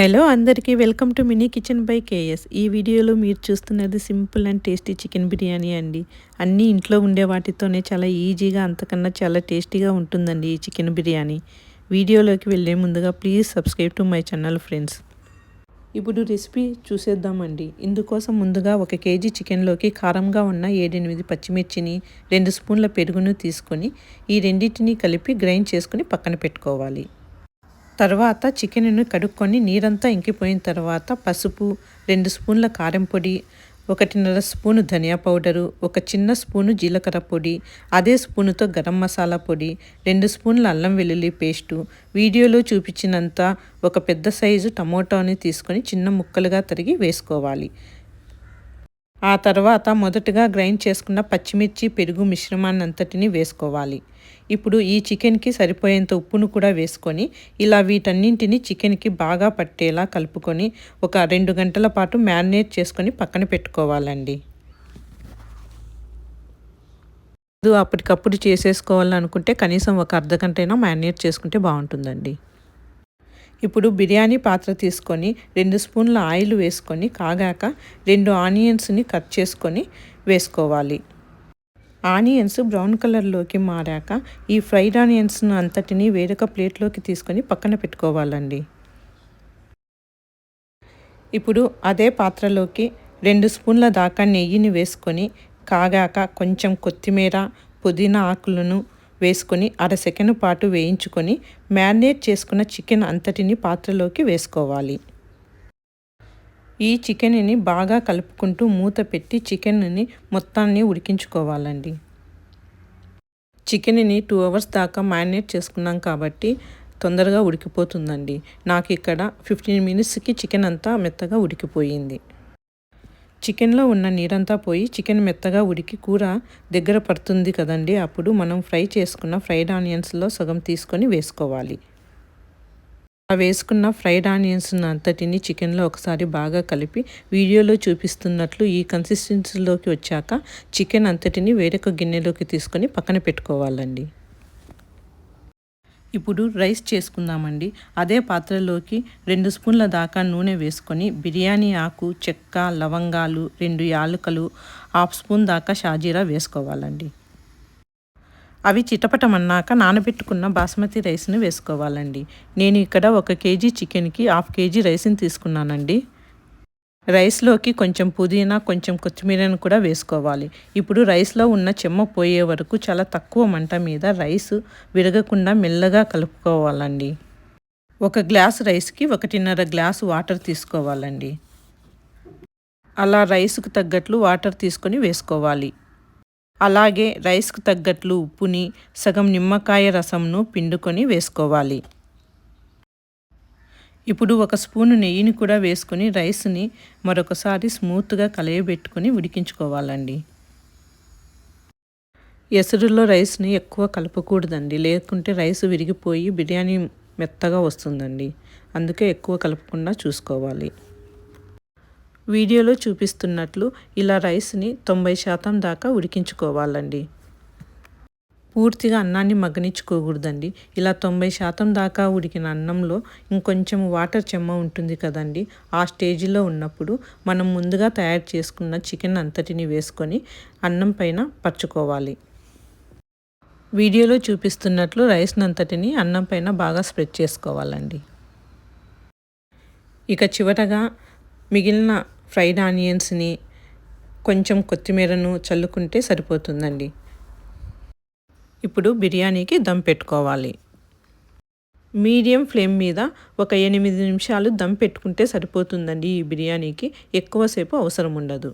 Hello అందరికీ welcome to mini kitchen by KS ఈ వీడియోలో మీరు చూస్తున్నది simple and tasty chicken biryani అండి. అన్నీ ఇంట్లో ఉండే వాటితోనే చాలా ఈజీగా అంతకన్నా చాలా టేస్టీగా ఉంటుందండి ఈ చికెన్ బిర్యానీ. వీడియోలోకి వెళ్ళే ముందుగా please subscribe to my channel friends ఇప్పుడు రెసిపీ చూసేద్దామండి. ఇందుకోసం ముందుగా ఒక కేజీ చికెన్లోకి కారంగా ఉన్న ఏడెనిమిది పచ్చిమిర్చిని రెండు స్పూన్ల పెరుగును తీసుకొని ఈ రెండింటిని కలిపి గ్రైండ్ చేసుకుని పక్కన పెట్టుకోవాలి. తర్వాత చికెన్ను కడుక్కొని నీరంతా ఇంకిపోయిన తర్వాత పసుపు రెండు స్పూన్ల కారం పొడి ఒకటిన్నర స్పూను ధనియా పౌడరు ఒక చిన్న స్పూను జీలకర్ర పొడి అదే స్పూనుతో గరం మసాలా పొడి రెండు స్పూన్ల అల్లం వెల్లుల్లి పేస్టు. వీడియోలో చూపించినంత ఒక పెద్ద సైజు టమోటాని తీసుకొని చిన్న ముక్కలుగా తరిగి వేసుకోవాలి. ఆ తర్వాత మొదటగా గ్రైండ్ చేసుకున్న పచ్చిమిర్చి పెరుగు మిశ్రమాన్ని అంతటిని వేసుకోవాలి. ఇప్పుడు ఈ చికెన్కి సరిపోయేంత ఉప్పును కూడా వేసుకొని ఇలా వీటన్నింటిని చికెన్కి బాగా పట్టేలా కలుపుకొని ఒక రెండు గంటల పాటు మ్యారినేట్ చేసుకొని పక్కన పెట్టుకోవాలండి. అప్పటికప్పుడు చేసేసుకోవాలనుకుంటే కనీసం ఒక అర్ధ గంట అయినా మ్యారినేట్ చేసుకుంటే బాగుంటుందండి. ఇప్పుడు బిర్యానీ పాత్ర తీసుకొని రెండు స్పూన్ల ఆయిల్ వేసుకొని కాగాక రెండు ఆనియన్స్ని కట్ చేసుకొని వేసుకోవాలి. ఆనియన్స్ బ్రౌన్ కలర్లోకి మారాక ఈ ఫ్రైడ్ ఆనియన్స్ను అంతటిని వేరొక ప్లేట్లోకి తీసుకొని పక్కన పెట్టుకోవాలండి. ఇప్పుడు అదే పాత్రలోకి రెండు స్పూన్ల దాకా నెయ్యిని వేసుకొని కాగాక కొంచెం కొత్తిమీర పుదీనా ఆకులను వేసుకొని అర సెకండ్ పాటు వేయించుకొని మ్యారినేట్ చేసుకున్న చికెన్ అంతటిని పాత్రలోకి వేసుకోవాలి. ఈ చికెన్ని బాగా కలుపుకుంటూ మూత పెట్టి చికెన్ని మొత్తాన్ని ఉడికించుకోవాలండి. చికెన్ని టూ అవర్స్ దాకా మ్యారినేట్ చేసుకున్నాం కాబట్టి తొందరగా ఉడికిపోతుందండి. నాకు ఇక్కడ ఫిఫ్టీన్ మినిట్స్కి చికెన్ అంతా మెత్తగా ఉడికిపోయింది. చికెన్లో ఉన్న నీరంతా పోయి చికెన్ మెత్తగా ఉడికి కూర దగ్గర పడుతుంది కదండి అప్పుడు మనం ఫ్రై చేసుకున్న ఫ్రైడ్ ఆనియన్స్లో సగం తీసుకొని వేసుకోవాలి. వేసుకున్న ఫ్రైడ్ ఆనియన్స్ అంతటిని చికెన్లో ఒకసారి బాగా కలిపి వీడియోలో చూపిస్తున్నట్లు ఈ కన్సిస్టెన్సీలోకి వచ్చాక చికెన్ అంతటిని వేరొక గిన్నెలోకి తీసుకొని పక్కన పెట్టుకోవాలండి. ఇప్పుడు రైస్ చేసుకుందామండి. అదే పాత్రలోకి రెండు స్పూన్ల దాకా నూనె వేసుకొని బిర్యానీ ఆకు చెక్క లవంగాలు రెండు యాలకులు హాఫ్ స్పూన్ దాకా షాజీరా వేసుకోవాలండి. అవి చిటపటమన్నాక నానబెట్టుకున్న బాస్మతి రైస్ని వేసుకోవాలండి. నేను ఇక్కడ ఒక కేజీ చికెన్కి హాఫ్ కేజీ రైస్ని తీసుకున్నానండి. రైస్లోకి కొంచెం పుదీనా కొంచెం కొత్తిమీరను కూడా వేసుకోవాలి. ఇప్పుడు రైస్లో ఉన్న చెమ్మ పోయే వరకు చాలా తక్కువ మంట మీద రైస్ విరగకుండా మెల్లగా కలుపుకోవాలండి. ఒక గ్లాస్ రైస్కి ఒకటిన్నర గ్లాస్ వాటర్ తీసుకోవాలండి. అలా రైస్కు తగ్గట్లు వాటర్ తీసుకొని వేసుకోవాలి. అలాగే రైస్కు తగ్గట్లు ఉప్పుని సగం నిమ్మకాయ రసంను పిండుకొని వేసుకోవాలి. ఇప్పుడు ఒక స్పూను నెయ్యిని కూడా వేసుకొని రైస్ని మరొకసారి స్మూత్గా కలయబెట్టుకొని ఉడికించుకోవాలండి. ఎసురులో రైస్ని ఎక్కువ కలపకూడదండి. లేకుంటే రైస్ విరిగిపోయి బిర్యానీ మెత్తగా వస్తుందండి. అందుకే ఎక్కువ కలపకుండా చూసుకోవాలి. వీడియోలో చూపిస్తున్నట్లు ఇలా రైస్ని తొంభై శాతం దాకా ఉడికించుకోవాలండి. పూర్తిగా అన్నాన్ని మగ్గనిచ్చుకోకూడదండి. ఇలా తొంభై శాతం దాకా ఉడికిన అన్నంలో ఇంకొంచెం వాటర్ చెమ్మ ఉంటుంది కదండి. ఆ స్టేజ్లో ఉన్నప్పుడు మనం ముందుగా తయారు చేసుకున్న చికెన్ అంతటిని వేసుకొని అన్నం పైన పరుచుకోవాలి. వీడియోలో చూపిస్తున్నట్లు రైస్ అంతటిని అన్నం పైన బాగా స్ప్రెడ్ చేసుకోవాలండి. ఇక చివరగా మిగిలిన ఫ్రైడ్ ఆనియన్స్ని కొంచెం కొత్తిమీరను చల్లుకుంటే సరిపోతుందండి. ఇప్పుడు బిర్యానీకి దమ్ పెట్టుకోవాలి. మీడియం ఫ్లేమ్ మీద ఒక ఎనిమిది నిమిషాలు దమ్ పెట్టుకుంటే సరిపోతుందండి ఈ బిర్యానీకి. ఎక్కువసేపు అవసరం ఉండదు.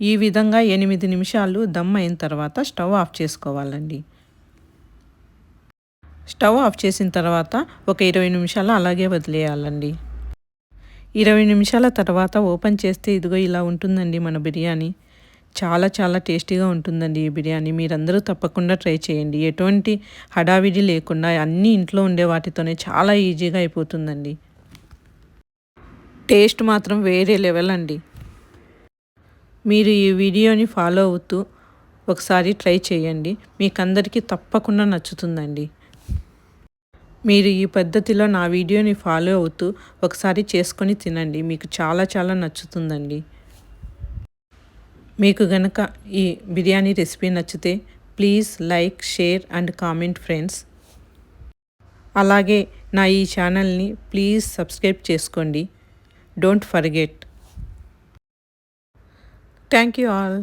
ఈ విధంగా ఎనిమిది నిమిషాలు దమ్ అయిన తర్వాత స్టవ్ ఆఫ్ చేసుకోవాలండి. స్టవ్ ఆఫ్ చేసిన తర్వాత ఒక ఇరవై నిమిషాలు అలాగే వదిలేయాలండి. ఇరవై నిమిషాల తర్వాత ఓపెన్ చేస్తే ఇదిగో ఇలా ఉంటుందండి మన బిర్యానీ. చాలా చాలా టేస్టీగా ఉంటుందండి ఈ బిర్యానీ. మీరందరూ తప్పకుండా ట్రై చేయండి. ఎటువంటి హడావిడి లేకుండా అన్నీ ఇంట్లో ఉండే వాటితోనే చాలా ఈజీగా అయిపోతుందండి. టేస్ట్ మాత్రం వేరే లెవెల్ అండి. మీరు ఈ వీడియోని ఫాలో అవుతూ ఒకసారి ట్రై చేయండి. మీకు అందరికీ తప్పకుండా నచ్చుతుందండి. మీరు ఈ పద్ధతిలో నా వీడియోని ఫాలో అవుతూ ఒకసారి చేసుకొని తినండి. మీకు చాలా చాలా నచ్చుతుందండి. మీకు గనక ఈ బిర్యానీ రెసిపీ నచ్చితే please like share and comment friends. అలాగే నా ఈ ఛానల్ని ప్లీజ్ సబ్స్క్రైబ్ చేసుకోండి. Don't forget. Thank you all.